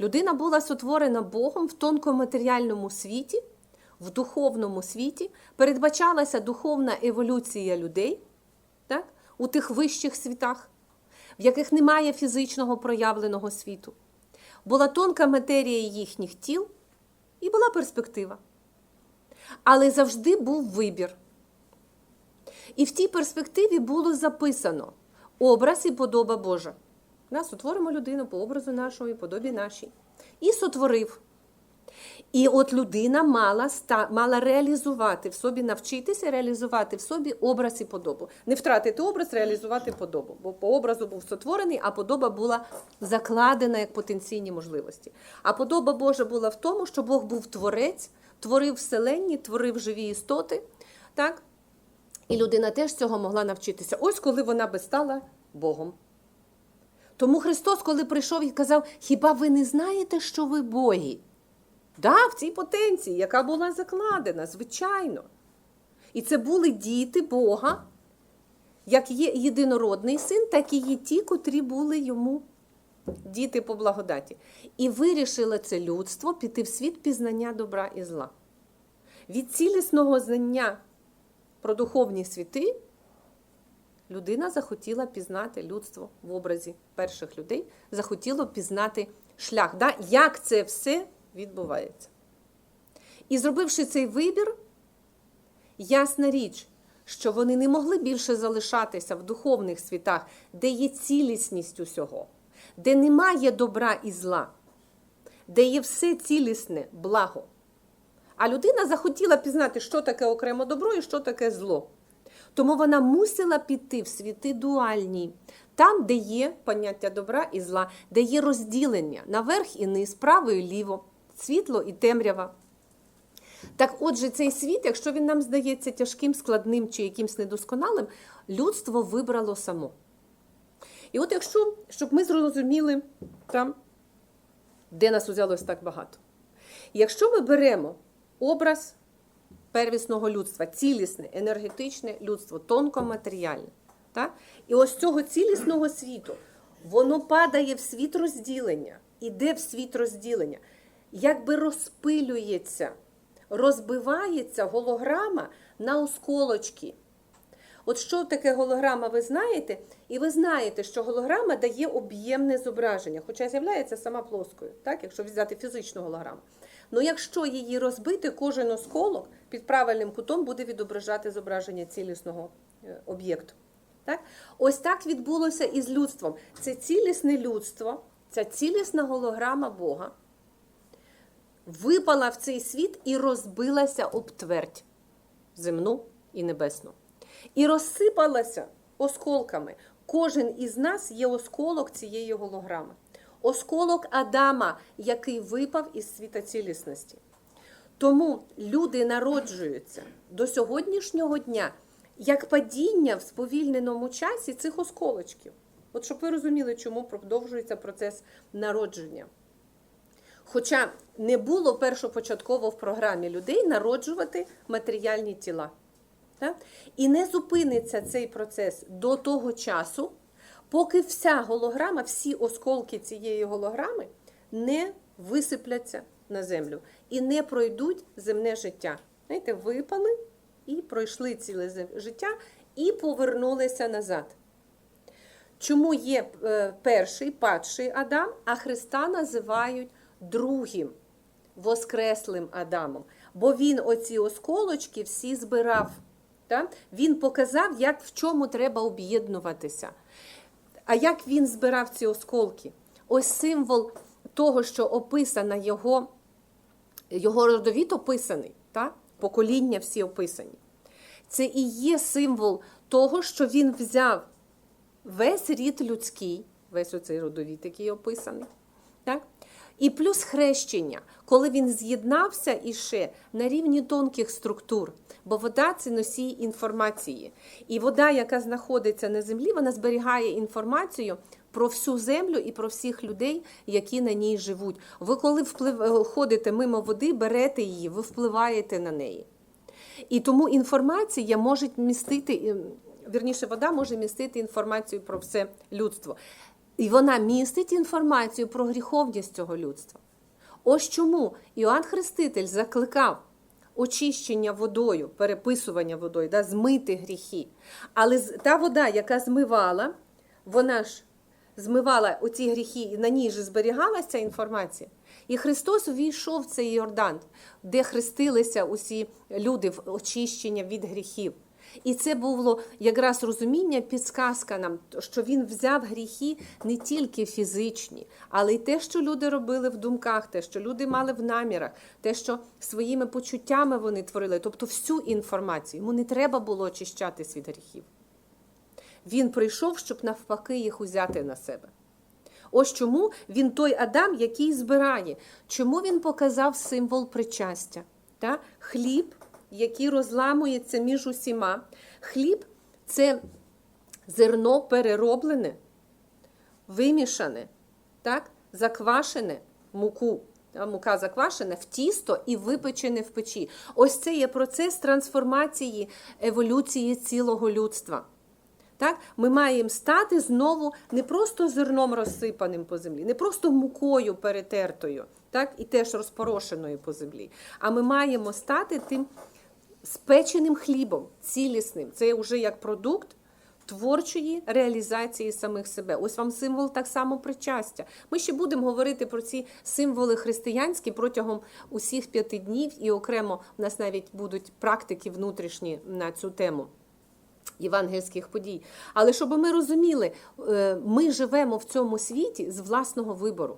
Людина була сотворена Богом в тонкоматеріальному світі, в духовному світі, передбачалася духовна еволюція людей так? у тих вищих світах, в яких немає фізичного проявленого світу. Була тонка матерія їхніх тіл і була перспектива. Але завжди був вибір. І в тій перспективі було записано образ і подоба Божа. Нас утворимо людину по образу нашого і подобі нашій. І сотворив. І от людина мала ста- мала реалізувати в собі, навчитися реалізувати в собі образ і подобу. Не втратити образ, реалізувати подобу. Бо по образу був сотворений, а подоба була закладена як потенційні можливості. А подоба Божа була в тому, що Бог був творець, творив вселенні, творив живі істоти. Так? І людина теж цього могла навчитися. Ось коли вона би стала Богом. Тому Христос, коли прийшов і казав: Хіба ви не знаєте, що ви боги? Да, в цій потенції, яка була закладена, звичайно. І це були діти Бога, як є єдинородний син, так і є ті, котрі були йому діти по благодаті. І вирішило це людство піти в світ пізнання добра і зла. Від цілісного знання про духовні світи людина захотіла пізнати людство в образі перших людей, захотіло пізнати шлях, да? як це все відбувається. І зробивши цей вибір, ясна річ, що вони не могли більше залишатися в духовних світах, де є цілісність усього, де немає добра і зла, де є все цілісне благо. А людина захотіла пізнати, що таке окремо добро і що таке зло. Тому вона мусила піти в світи дуальні, там, де є поняття добра і зла, де є розділення наверх і низ, право і ліво, світло і темрява. Так отже, цей світ, якщо він нам здається тяжким, складним чи якимсь недосконалим, людство вибрало само. І от якщо, щоб ми зрозуміли, там, де нас узялось так багато. Якщо ми беремо образ первісного людства, цілісне, енергетичне людство, тонкоматеріальне, так? і ось цього цілісного світу, воно падає в світ розділення, іде в світ розділення, якби розпилюється, розбивається голограма на осколочки. От що таке голограма, ви знаєте, і ви знаєте, що голограма дає об'ємне зображення, хоча з'являється сама плоскою, так, якщо взяти фізичну голограму. Ну, якщо її розбити, кожен осколок під правильним кутом буде відображати зображення цілісного е, об'єкту. Так? Ось так відбулося і з людством. Це цілісне людство, ця цілісна голограма Бога випала в цей світ і розбилася об твердь земну і небесну. І розсипалася осколками. Кожен із нас є осколок цієї голограми. Осколок Адама, який випав із світа цілісності. Тому люди народжуються до сьогоднішнього дня як падіння в сповільненому часі цих осколочків. От щоб ви розуміли, чому продовжується процес народження. Хоча не було першопочатково в програмі людей народжувати матеріальні тіла. Так? І не зупиниться цей процес до того часу, поки вся голограма, всі осколки цієї голограми не висипляться на землю і не пройдуть земне життя. Знаєте, випали і пройшли ціле життя і повернулися назад. Чому є е, перший падший Адам, а Христа називають другим воскреслим Адамом? Бо він оці осколочки всі збирав. Так? Він показав, як в чому треба об'єднуватися. А як він збирав ці осколки? Ось символ того, що описана його, його родовід описаний, так? покоління всі описані. Це і є символ того, що він взяв весь рід людський, весь оцей родовід, який описаний. Так? І плюс хрещення, коли він з'єднався іще на рівні тонких структур, бо вода це носій інформації. І вода, яка знаходиться на землі, вона зберігає інформацію про всю землю і про всіх людей, які на ній живуть. Ви, коли вплив... ходите мимо води, берете її, ви впливаєте на неї. І тому інформація може містити, ем, вірніше, вода може містити інформацію про все людство. І вона містить інформацію про гріховність цього людства. Ось чому Іоанн Хреститель закликав очищення водою, переписування водою, да, змити гріхи. Але та вода, яка змивала, вона ж змивала оці гріхи, і на ній же зберігалася ця інформація. І Христос увійшов в цей Йордан, де хрестилися усі люди в очищення від гріхів. І це було якраз розуміння, підсказка нам, що він взяв гріхи не тільки фізичні, але й те, що люди робили в думках, те, що люди мали в намірах, те, що своїми почуттями вони творили, тобто всю інформацію. Йому не треба було очищатись від гріхів. Він прийшов, щоб навпаки їх узяти на себе. Ось чому він той Адам, який збирає. Чому він показав символ причастя? Та? Хліб, який розламується між усіма. Хліб це зерно перероблене, вимішане, так? заквашене муку. Мука заквашена в тісто і випечене в печі. Ось це є процес трансформації, еволюції цілого людства. Так? Ми маємо стати знову не просто зерном розсипаним по землі, не просто мукою перетертою, так? і теж розпорошеною по землі. А ми маємо стати тим спеченим хлібом, цілісним. Це вже як продукт творчої реалізації самих себе. Ось вам символ так само причастя. Ми ще будемо говорити про ці символи християнські протягом усіх п'яти днів, і окремо в нас навіть будуть практики внутрішні на цю тему євангельських подій. Але щоб ми розуміли, е, ми живемо в цьому світі з власного вибору.